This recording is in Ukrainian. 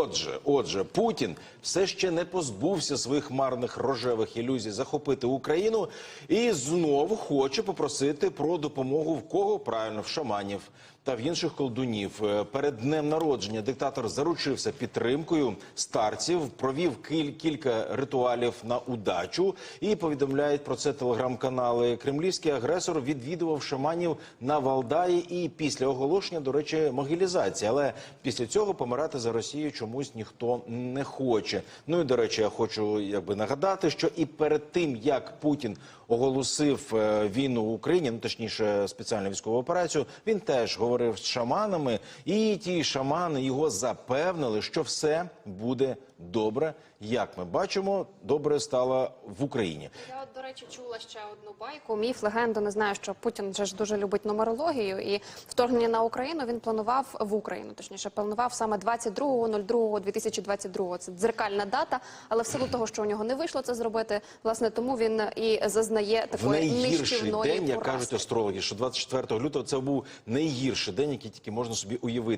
Отже, отже, Путін все ще не позбувся своїх марних рожевих ілюзій захопити Україну і знову хоче попросити про допомогу в кого правильно в шаманів та в інших колдунів. Е, Перед днем народження диктатор заручився підтримкою старців, провів кіль- кілька ритуалів на удачу і повідомляють про це телеграм-канали. Кремлівський агресор відвідував шаманів на Валдаї і після оголошення, до речі, могилізації. Але після цього помирати за Росію чомусь ніхто не хоче. Ну і до речі, я хочу якби нагадати, що і перед тим як Путін оголосив е, війну в Україні, ну точніше спеціальну військову операцію, він теж говорив з шаманами, і ті шамани його запевнили, що все буде добре. Як ми бачимо, добре стало в Україні. Речі, чула ще одну байку. Міф, легенду, не знаю, що Путін же ж дуже любить нумерологію, і вторгнення на Україну він планував в Україну. Точніше, планував саме 22.02.2022. Це дзеркальна дата, але в силу того, що у нього не вийшло це зробити, власне, тому він і зазнає такої нищівної день, як кажуть астрологи, що 24 лютого це був найгірший день, який тільки можна собі уявити.